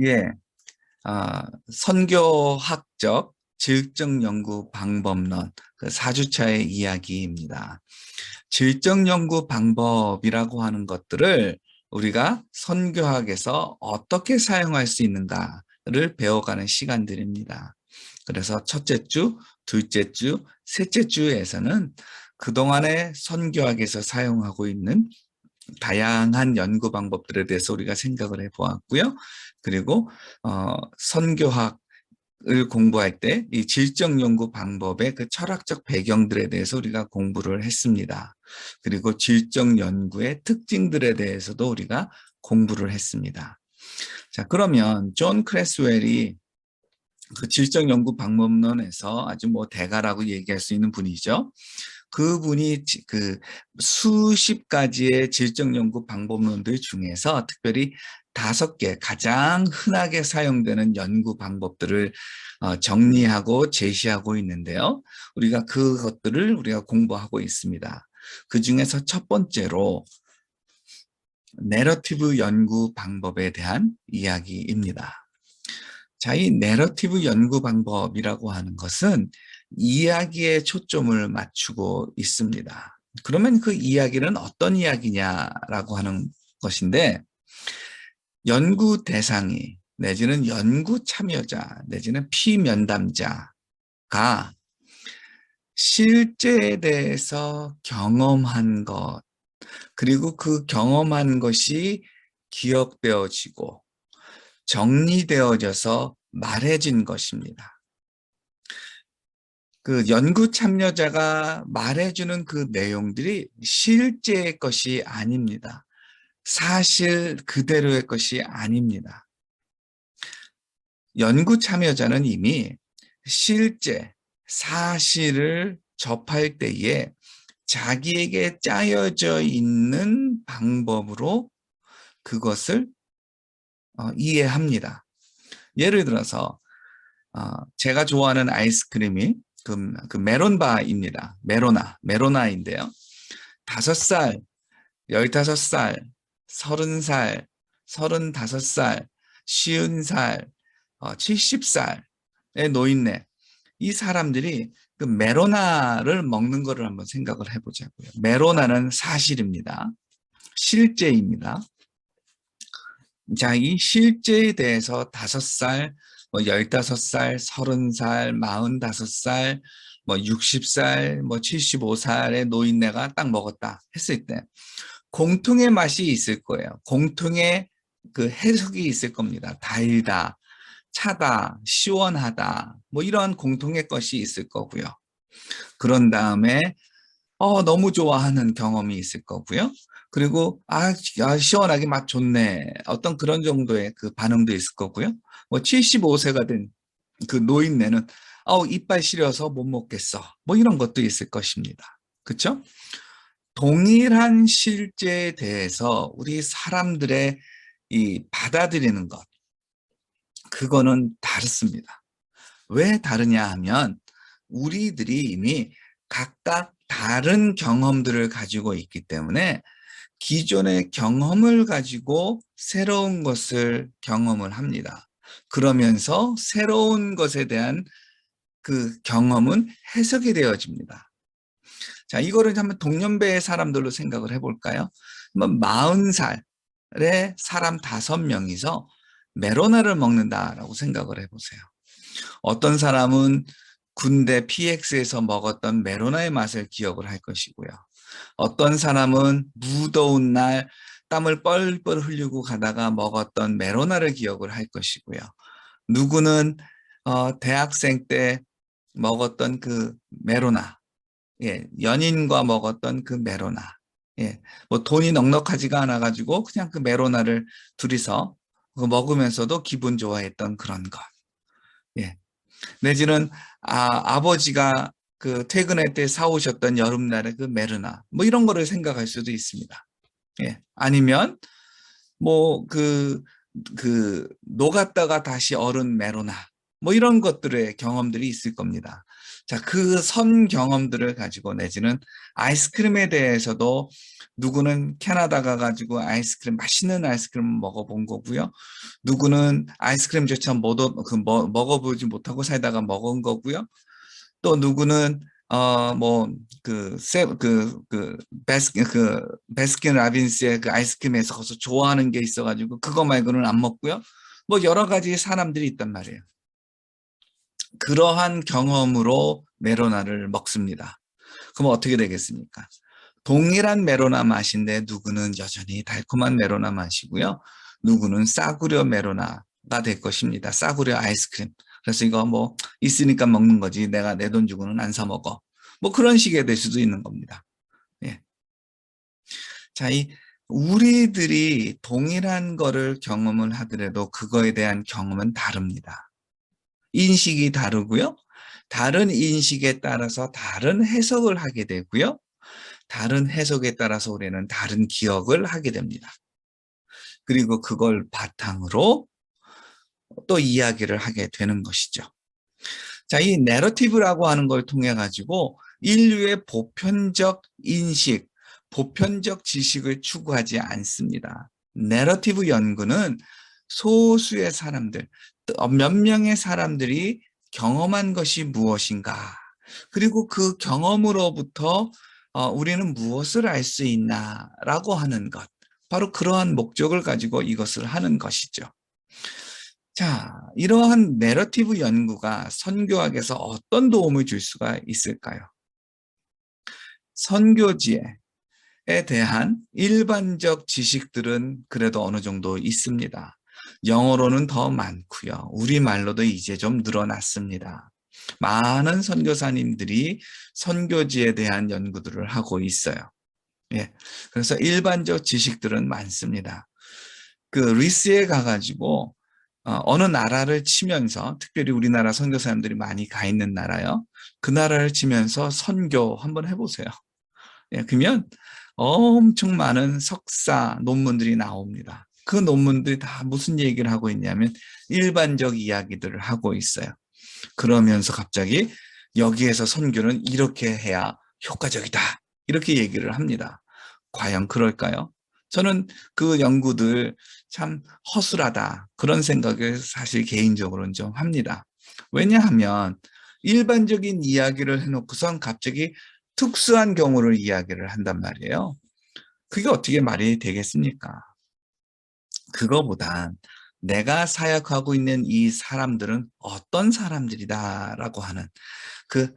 예, 아, 선교학적 질적 연구 방법론 그 4주차의 이야기입니다. 질적 연구 방법이라고 하는 것들을 우리가 선교학에서 어떻게 사용할 수 있는가를 배워가는 시간들입니다. 그래서 첫째 주, 둘째 주, 셋째 주에서는 그동안의 선교학에서 사용하고 있는 다양한 연구 방법들에 대해서 우리가 생각을 해 보았고요. 그리고 어, 선교학 을 공부할 때 이 질적 연구 방법의 그 철학적 배경들에 대해서 우리가 공부를 했습니다. 그리고 질적 연구의 특징들에 대해서도 우리가 공부를 했습니다. 자, 그러면 존 크레스웰이 그 질적 연구 방법론에서 아주 뭐 대가라고 얘기할 수 있는 분이죠. 그분이 그 수십 가지의 질적 연구 방법론들 중에서 특별히 다섯 개 가장 흔하게 사용되는 연구 방법들을 어, 정리하고 제시하고 있는데요. 우리가 그것들을 우리가 공부하고 있습니다. 그 중에서 첫 번째로 내러티브 연구 방법에 대한 이야기입니다. 자, 이 내러티브 연구 방법이라고 하는 것은 이야기에 초점을 맞추고 있습니다. 그러면 그 이야기는 어떤 이야기냐라고 하는 것인데 연구 대상이 내지는 연구 참여자 내지는 피면담자가 실제에 대해서 경험한 것 그리고 그 경험한 것이 기억되어지고 정리되어져서 말해진 것입니다. 그 연구 참여자가 말해주는 그 내용들이 실제의 것이 아닙니다. 사실 그대로의 것이 아닙니다. 연구 참여자는 이미 실제 사실을 접할 때에 자기에게 짜여져 있는 방법으로 그것을 어, 이해합니다. 예를 들어서 어, 제가 좋아하는 아이스크림이 그, 그 메론바입니다. 메로나, 메로나인데요. 다섯 살, 열다섯 살, 서른 살, 서른다섯 살, 쉬운 살, 어, 칠십 살의 노인네. 이 사람들이 그 메로나를 먹는 것을 한번 생각을 해보자고요. 메로나는 사실입니다. 실제입니다. 자, 이 실제에 대해서 다섯 살, 뭐 열다섯 살, 서른 살, 마흔다섯 살, 뭐 육십 살, 뭐 칠십오 살의 노인네가 딱 먹었다 했을 때 공통의 맛이 있을 거예요. 공통의 그 해석이 있을 겁니다. 달다, 차다, 시원하다, 뭐 이런 공통의 것이 있을 거고요. 그런 다음에 어, 너무 좋아하는 경험이 있을 거고요. 그리고 아, 아, 시원하게 맛 좋네. 어떤 그런 정도의 그 반응도 있을 거고요. 뭐 75세가 된 그 노인네는 어, 이빨 시려서 못 먹겠어. 뭐 이런 것도 있을 것입니다. 그렇죠? 동일한 실제에 대해서 우리 사람들의 이 받아들이는 것 그거는 다릅니다. 왜 다르냐 하면 우리들이 이미 각각 다른 경험들을 가지고 있기 때문에 기존의 경험을 가지고 새로운 것을 경험을 합니다. 그러면서 새로운 것에 대한 그 경험은 해석이 되어집니다. 자, 이거를 한번 동년배의 사람들로 생각을 해볼까요? 한번 40살의 사람 다섯 명이서 메로나를 먹는다라고 생각을 해보세요. 어떤 사람은 군대 PX에서 먹었던 메로나의 맛을 기억을 할 것이고요. 어떤 사람은 무더운 날 땀을 뻘뻘 흘리고 가다가 먹었던 메로나를 기억을 할 것이고요. 누구는 어, 대학생 때 먹었던 그 메로나, 예, 연인과 먹었던 그 메로나, 예, 뭐 돈이 넉넉하지가 않아 가지고 그냥 그 메로나를 둘이서 먹으면서도 기분 좋아했던 그런 것, 예, 내지는 아, 아버지가 그 퇴근할 때 사오셨던 여름날의 그 메르나 뭐 이런 거를 생각할 수도 있습니다. 예. 아니면 뭐그그 녹았다가 다시 얼은 메로나 뭐 이런 것들의 경험들이 있을 겁니다. 자, 그 선 경험들을 가지고 내지는 아이스크림에 대해서도 누구는 캐나다 가가지고 아이스크림, 맛있는 아이스크림 먹어본 거고요. 누구는 아이스크림조차 먹어, 그 뭐, 먹어보지 못하고 살다가 먹은 거고요. 또 누구는 어 뭐그세그그 베스킨 그 베스킨 라빈스의 그 아이스크림에서 거기서 좋아하는 게 있어가지고 그거 말고는 안 먹고요. 뭐 여러 가지 사람들이 있단 말이에요. 그러한 경험으로 메로나를 먹습니다. 그럼 어떻게 되겠습니까? 동일한 메로나 맛인데 누구는 여전히 달콤한 메로나 맛이고요. 누구는 싸구려 메로나가 될 것입니다. 싸구려 아이스크림. 그래서 이거 뭐 있으니까 먹는 거지 내가 내 돈 주고는 안 사 먹어. 뭐 그런 식의 될 수도 있는 겁니다. 예. 자, 이 우리들이 동일한 거를 경험을 하더라도 그거에 대한 경험은 다릅니다. 인식이 다르고요. 다른 인식에 따라서 다른 해석을 하게 되고요. 다른 해석에 따라서 우리는 다른 기억을 하게 됩니다. 그리고 그걸 바탕으로 또 이야기를 하게 되는 것이죠. 자, 이 내러티브라고 하는 걸 통해 가지고 인류의 보편적 인식, 보편적 지식을 추구하지 않습니다. 내러티브 연구는 소수의 사람들, 몇 명의 사람들이 경험한 것이 무엇인가, 그리고 그 경험으로부터 어, 우리는 무엇을 알 수 있나라고 하는 것, 바로 그러한 목적을 가지고 이것을 하는 것이죠. 자, 이러한 내러티브 연구가 선교학에서 어떤 도움을 줄 수가 있을까요? 선교지에 대한 일반적 지식들은 그래도 어느 정도 있습니다. 영어로는 더 많고요. 우리말로도 이제 좀 늘어났습니다. 많은 선교사님들이 선교지에 대한 연구들을 하고 있어요. 예. 그래서 일반적 지식들은 많습니다. 그 리스에 가가지고 어, 어느 나라를 치면서 특별히 우리나라 선교사님들이 많이 가 있는 나라요. 그 나라를 치면서 선교 한번 해보세요. 예, 그러면 엄청 많은 석사 논문들이 나옵니다. 그 논문들이 다 무슨 얘기를 하고 있냐면 일반적 이야기들을 하고 있어요. 그러면서 갑자기 여기에서 선교는 이렇게 해야 효과적이다. 이렇게 얘기를 합니다. 과연 그럴까요? 저는 그 연구들 참 허술하다. 그런 생각을 사실 개인적으로는 좀 합니다. 왜냐하면 일반적인 이야기를 해놓고선 갑자기 특수한 경우를 이야기를 한단 말이에요. 그게 어떻게 말이 되겠습니까? 그거보단 내가 사역하고 있는 이 사람들은 어떤 사람들이다라고 하는 그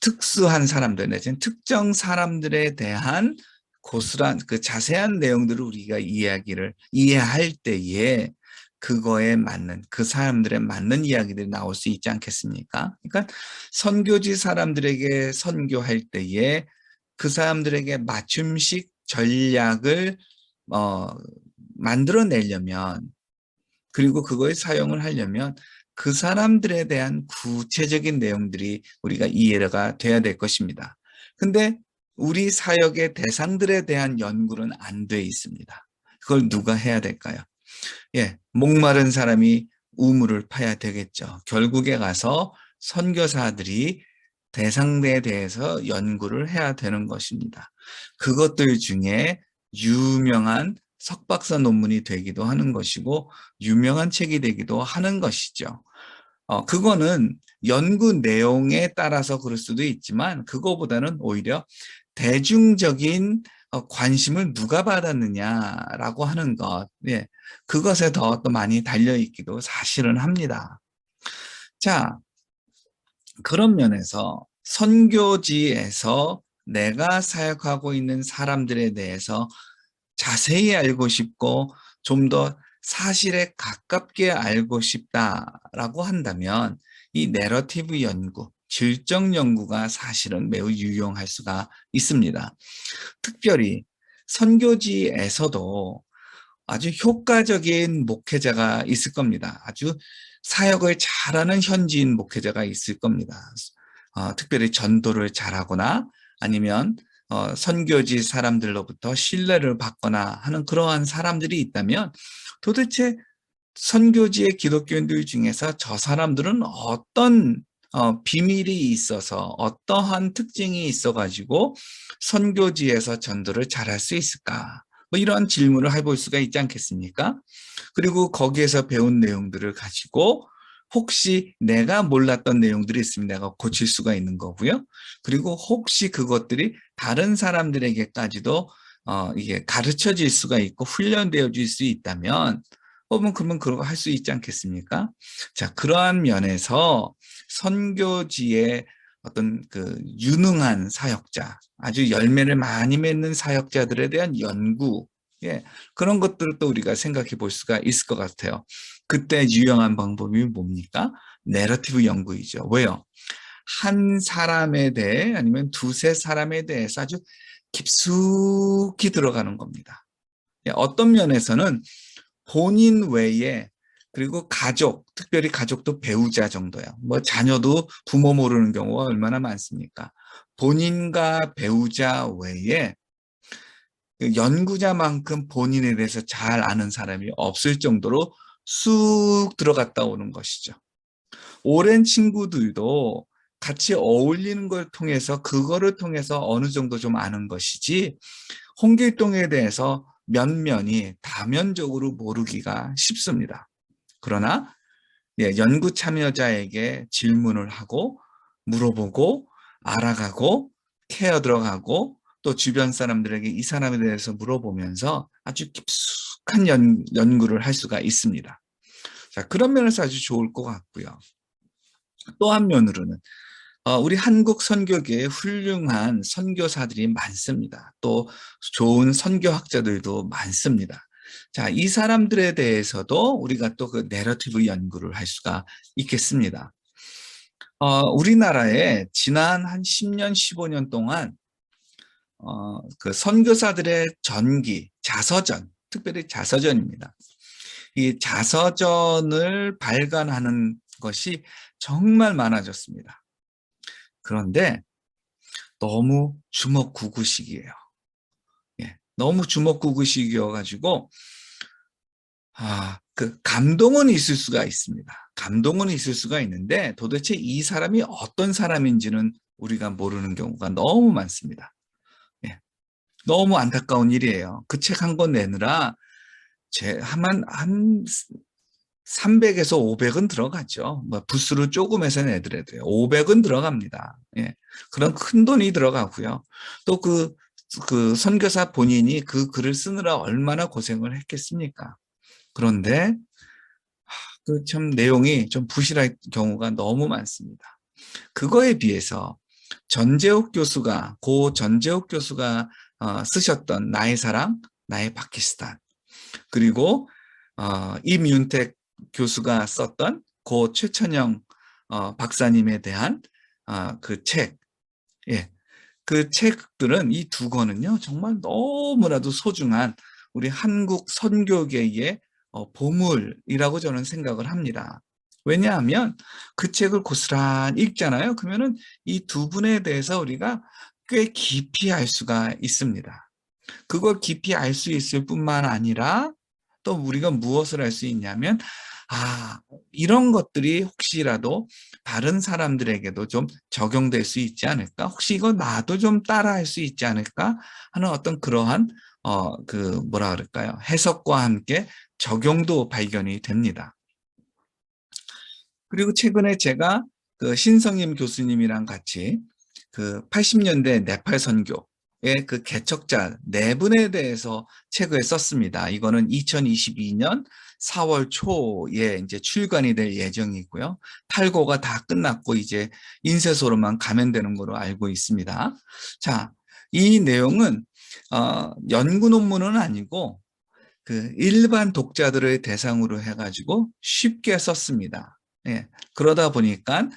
특수한 사람들 내지는 특정 사람들에 대한 고스란 그 자세한 내용들을 우리가 이야기를 이해할 때에 그거에 맞는 그 사람들에 맞는 이야기들이 나올 수 있지 않겠습니까? 그러니까 선교지 사람들에게 선교할 때에 그 사람들에게 맞춤식 전략을 어, 만들어내려면 그리고 그거에 사용을 하려면 그 사람들에 대한 구체적인 내용들이 우리가 이해가 돼야 될 것입니다. 근데 우리 사역의 대상들에 대한 연구는 안 돼 있습니다. 그걸 누가 해야 될까요? 예, 목마른 사람이 우물을 파야 되겠죠. 결국에 가서 선교사들이 대상에 대해서 연구를 해야 되는 것입니다. 그것들 중에 유명한 석박사 논문이 되기도 하는 것이고 유명한 책이 되기도 하는 것이죠. 어, 그거는 연구 내용에 따라서 그럴 수도 있지만 그거보다는 오히려 대중적인 어, 관심을 누가 받았느냐라고 하는 것, 예, 그것에 더 또 많이 달려있기도 사실은 합니다. 자, 그런 면에서 선교지에서 내가 사역하고 있는 사람들에 대해서 자세히 알고 싶고 좀 더 사실에 가깝게 알고 싶다라고 한다면 이 내러티브 연구, 질적 연구가 사실은 매우 유용할 수가 있습니다. 특별히 선교지에서도 아주 효과적인 목회자가 있을 겁니다. 아주 사역을 잘하는 현지인 목회자가 있을 겁니다. 어, 특별히 전도를 잘하거나 아니면 어, 선교지 사람들로부터 신뢰를 받거나 하는 그러한 사람들이 있다면 도대체 선교지의 기독교인들 중에서 저 사람들은 어떤 어, 비밀이 있어서 어떠한 특징이 있어가지고 선교지에서 전도를 잘할 수 있을까? 뭐 이런 질문을 해볼 수가 있지 않겠습니까? 그리고 거기에서 배운 내용들을 가지고 혹시 내가 몰랐던 내용들이 있으면 내가 고칠 수가 있는 거고요. 그리고 혹시 그것들이 다른 사람들에게까지도 어, 이게 가르쳐질 수가 있고 훈련되어질 수 있다면 혹은 그러면 그런 거할수 있지 않겠습니까? 자, 그러한 면에서 선교지의 어떤 그 유능한 사역자, 아주 열매를 많이 맺는 사역자들에 대한 연구, 예, 그런 것들을 또 우리가 생각해 볼 수가 있을 것 같아요. 그때 유용한 방법이 뭡니까? 내러티브 연구이죠. 왜요? 한 사람에 대해 아니면 두세 사람에 대해서 아주 깊숙이 들어가는 겁니다. 예, 어떤 면에서는 본인 외에 그리고 가족, 특별히 가족도 배우자 정도야. 뭐 자녀도 부모 모르는 경우가 얼마나 많습니까? 본인과 배우자 외에 그 연구자만큼 본인에 대해서 잘 아는 사람이 없을 정도로 쑥 들어갔다 오는 것이죠. 오랜 친구들도 같이 어울리는 걸 통해서 그거를 통해서 어느 정도 좀 아는 것이지 홍길동에 대해서 면면이 다면적으로 모르기가 쉽습니다. 그러나 예, 연구 참여자에게 질문을 하고 물어보고 알아가고 케어 들어가고 또 주변 사람들에게 이 사람에 대해서 물어보면서 아주 깊숙한 연, 연구를 할 수가 있습니다. 자, 그런 면에서 아주 좋을 것 같고요. 또 한 면으로는 어, 우리 한국 선교계에 훌륭한 선교사들이 많습니다. 또 좋은 선교학자들도 많습니다. 자, 이 사람들에 대해서도 우리가 또 그 내러티브 연구를 할 수가 있겠습니다. 어, 우리나라에 지난 한 10년, 15년 동안 어, 그 선교사들의 전기, 자서전, 특별히 자서전입니다. 이 자서전을 발간하는 것이 정말 많아졌습니다. 그런데 너무 주먹구구식이에요. 예, 너무 주먹구구식이어가지고 아, 그 감동은 있을 수가 있습니다. 감동은 있을 수가 있는데 도대체 이 사람이 어떤 사람인지는 우리가 모르는 경우가 너무 많습니다. 예, 너무 안타까운 일이에요. 그 책 한 권 내느라 제 한한 한 300에서 500은 들어가죠. 뭐 부스로 조금 해서 내더라도요. 500은 들어갑니다. 예. 그런 큰 돈이 들어가고요. 또 그, 그 선교사 본인이 그 글을 쓰느라 얼마나 고생을 했겠습니까? 그런데 그 참 내용이 좀 부실할 경우가 너무 많습니다. 그거에 비해서 전재욱 교수가 고 전재욱 교수가 어, 쓰셨던 나의 사랑, 나의 파키스탄 그리고 어, 임윤택 교수가 썼던 고 최천영 어, 박사님에 대한 어, 그 책, 예, 그 책들은 이 두 권은요 정말 너무나도 소중한 우리 한국 선교계의 어, 보물이라고 저는 생각을 합니다. 왜냐하면 그 책을 고스란히 읽잖아요. 그러면은 이 두 분에 대해서 우리가 꽤 깊이 알 수가 있습니다. 그걸 깊이 알 수 있을 뿐만 아니라 또 우리가 무엇을 할수 있냐면 아 이런 것들이 혹시라도 다른 사람들에게도 좀 적용될 수 있지 않을까? 혹시 이거 나도 좀 따라할 수 있지 않을까? 하는 어떤 그러한 어 그 뭐라 그럴까요? 해석과 함께 적용도 발견이 됩니다. 그리고 최근에 제가 그 신성임 교수님이랑 같이 그 80년대 네팔 선교 그 개척자 네 분에 대해서 책을 썼습니다. 이거는 2022년 4월 초에 이제 출간이 될 예정이고요. 탈고가 다 끝났고 이제 인쇄소로만 가면 되는 거로 알고 있습니다. 자, 이 내용은 어, 연구 논문은 아니고 그 일반 독자들을 대상으로 해가지고 쉽게 썼습니다. 예, 그러다 보니까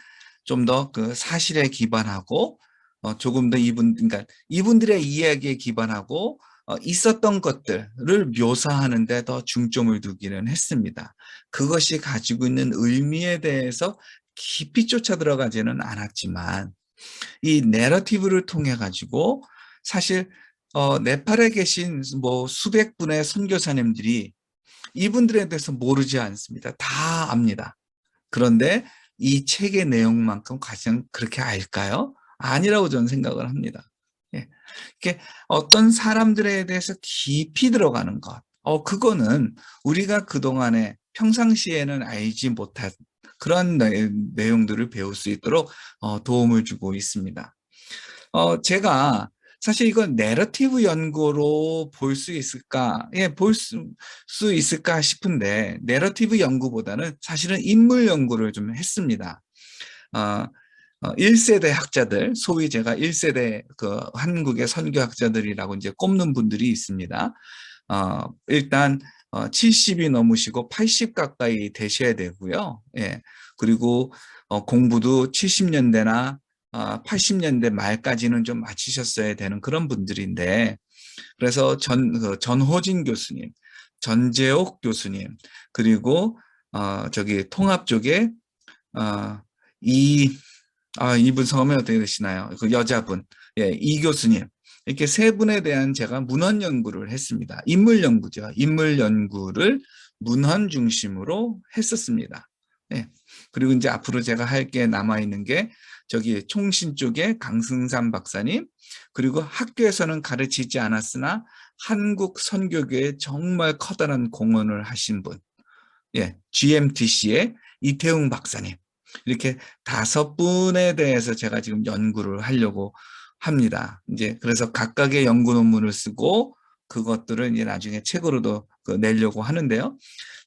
좀 더 그 사실에 기반하고 어, 조금 더 이분, 그러니까 이분들의 이야기에 기반하고 어, 있었던 것들을 묘사하는데 더 중점을 두기는 했습니다. 그것이 가지고 있는 의미에 대해서 깊이 쫓아 들어가지는 않았지만 이 내러티브를 통해 가지고 사실 어, 네팔에 계신 뭐 수백 분의 선교사님들이 이분들에 대해서 모르지 않습니다. 다 압니다. 그런데 이 책의 내용만큼 가장 그렇게 알까요? 아니라고 저는 생각을 합니다. 예. 이렇게 어떤 사람들에 대해서 깊이 들어가는 것, 어, 그거는 우리가 그동안에 평상시에는 알지 못한 그런 내, 내용들을 배울 수 있도록 어, 도움을 주고 있습니다. 어, 제가 사실 이건 내러티브 연구로 볼 수 있을까? 예, 볼수수 있을까 싶은데 내러티브 연구보다는 사실은 인물 연구를 좀 했습니다. 어, 어, 1세대 학자들, 소위 제가 1세대 그 한국의 선교학자들이라고 이제 꼽는 분들이 있습니다. 어, 일단 어, 70이 넘으시고 80 가까이 되셔야 되고요. 예. 그리고 어, 공부도 70년대나 어, 80년대 말까지는 좀 마치셨어야 되는 그런 분들인데 그래서 전, 그 전호진 교수님, 전재옥 교수님, 그리고 어, 저기 통합 쪽에 어, 이 아, 이분 성함이 어떻게 되시나요? 그 여자분, 예, 이 교수님. 이렇게 세 분에 대한 제가 문헌 연구를 했습니다. 인물 연구죠. 인물 연구를 문헌 중심으로 했었습니다. 예. 그리고 이제 앞으로 제가 할 게 남아있는 게 저기 총신 쪽에 강승삼 박사님, 그리고 학교에서는 가르치지 않았으나 한국 선교교에 정말 커다란 공헌을 하신 분, 예, GMTC의 이태웅 박사님. 이렇게 다섯 분에 대해서 제가 지금 연구를 하려고 합니다. 이제 그래서 각각의 연구 논문을 쓰고 그것들을 이제 나중에 책으로도 그 내려고 하는데요.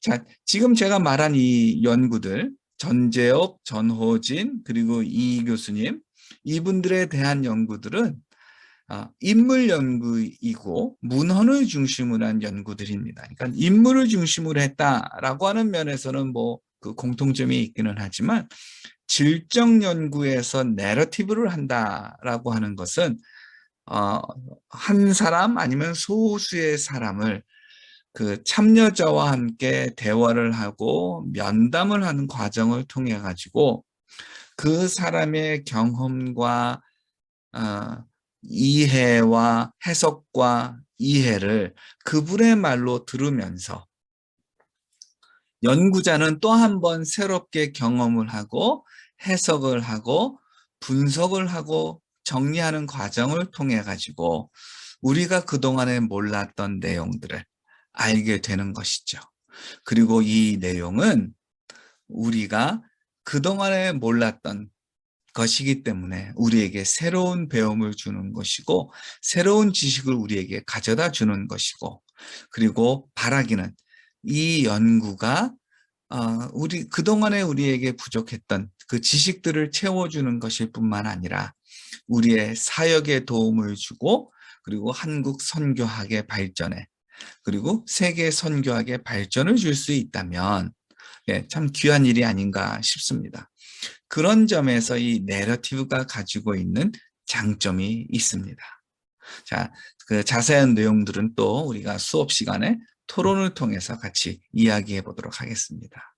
자, 지금 제가 말한 이 연구들, 전재옥, 전호진, 그리고 이 교수님, 이분들에 대한 연구들은 어, 인물 연구이고 문헌을 중심으로 한 연구들입니다. 그러니까 인물을 중심으로 했다라고 하는 면에서는 뭐 그 공통점이 있기는 하지만 질적 연구에서 내러티브를 한다라고 하는 것은 어, 한 사람 아니면 소수의 사람을 그 참여자와 함께 대화를 하고 면담을 하는 과정을 통해 가지고 그 사람의 경험과 어, 이해와 해석과 이해를 그분의 말로 들으면서 연구자는 또 한 번 새롭게 경험을 하고 해석을 하고 분석을 하고 정리하는 과정을 통해 가지고 우리가 그동안에 몰랐던 내용들을 알게 되는 것이죠. 그리고 이 내용은 우리가 그동안에 몰랐던 것이기 때문에 우리에게 새로운 배움을 주는 것이고 새로운 지식을 우리에게 가져다 주는 것이고 그리고 바라기는 이 연구가 어, 우리 그동안에 우리에게 부족했던 그 지식들을 채워주는 것일 뿐만 아니라 우리의 사역에 도움을 주고 그리고 한국 선교학의 발전에 그리고 세계 선교학의 발전을 줄 수 있다면 예, 참 귀한 일이 아닌가 싶습니다. 그런 점에서 이 내러티브가 가지고 있는 장점이 있습니다. 자, 그 자세한 내용들은 또 우리가 수업 시간에 토론을 통해서 같이 이야기해 보도록 하겠습니다.